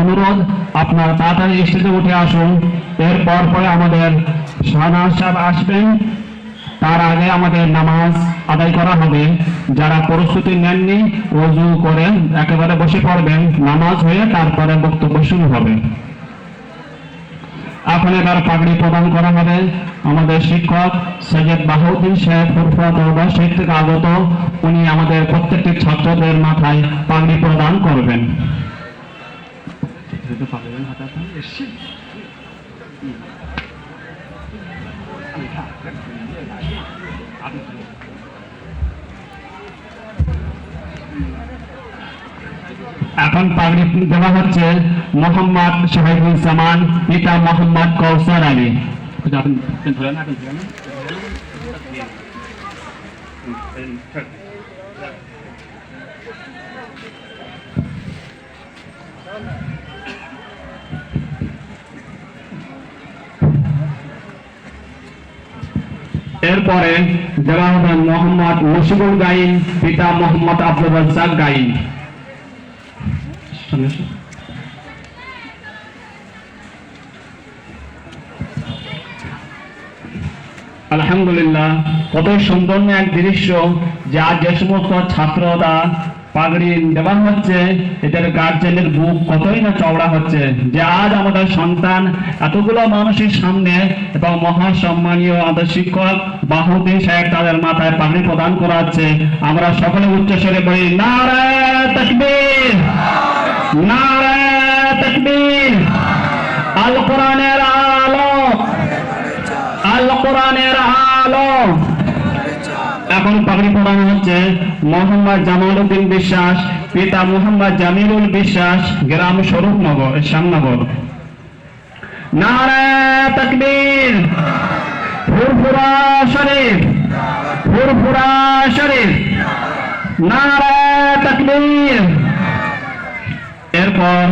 অনুরোধ, আপনারা তাড়াতাড়ি স্টেজে উঠে আসুন। এরপর পরে আমাদের শাহনাজ সাহেব আসবেন। তার আগে আমাদের নামাজ আদায় করা হবে। যারা প্রস্তুতি নেননি, রজু করে একেবারে বসে পড়বেন। নামাজ হয়ে তারপরে বক্তব্য শুরু হবে। এখন এবার পাগড়ি প্রদান করা হবে। আমাদের শিক্ষক সৈয়দ বাহাউদ্দিন সাহেব দরবার শেখ থেকে আগত। উনি আমাদের প্রত্যেকটি ছাত্রদের মাথায় পাগড়ি প্রদান করবেন। এখন পাগড়ি দেওয়া হচ্ছে মোহাম্মদ শাহিদুল জামান পিতা মোহাম্মদ কৌসার আলী। ধরে এরপরে যারা হবে মোহাম্মদ মুশিবুল গাইন, পিতা মোহাম্মদ আব্দুল রাজ্জাক গাইন। আলহামদুলিল্লাহ, কত সুন্দর এক দৃশ্য যে আজ যে সমস্ত ছাত্ররা পাগড়ি প্রদান করা হচ্ছে আমরা সকলে উচ্চস্বরে বলি নারায় নারায় আলো আল! কোরআনের আলো! এখন পাগড়ি পড়ানো হচ্ছে মোহাম্মদ জামাল উদ্দিন বিশ্বাস, পিতা মোহাম্মদ জামিলুল বিশ্বাস, গ্রাম স্বরূপনগর, শ্যামনগর। নারায় তকবীর, ফুরফুরা শরীফ ফুরফুরা শরীফ। নারায় তকবীর। এরপর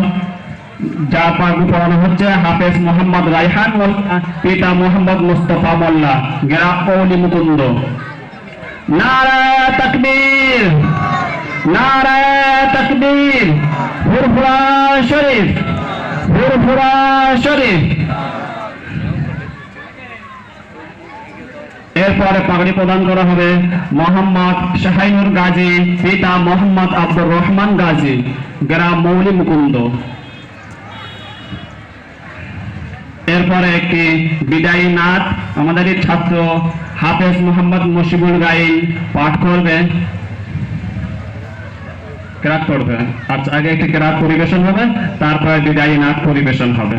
যা পাগড়ি পড়ানো হচ্ছে হাফেজ মোহাম্মদ রাইহান পিতা মোহাম্মদ মুস্তফা মোল্লা, গ্রাম মুকুন্দ। নারায় তকবীর তকবীর ফুরফুরা শরীফ ফুরফুরা শরীফ। এরপরে পাগড়ি প্রদান করা হবে মোহাম্মদ শাহাইনুর গাজী, পিতা মোহাম্মদ আব্দুর রহমান গাজী, গ্রাম মৌলি মুকুন্দ। এরপরে একটি বিদায়ী নাথ আমাদের ছাত্র হাফেজ মোহাম্মদ মুশিবুল গাইন পাঠ করবে কেরাত করবে আচ্ছা আগে একটি কেরাত পরিবেশন হবে, তারপরে বিদায়ী নাট পরিবেশন হবে।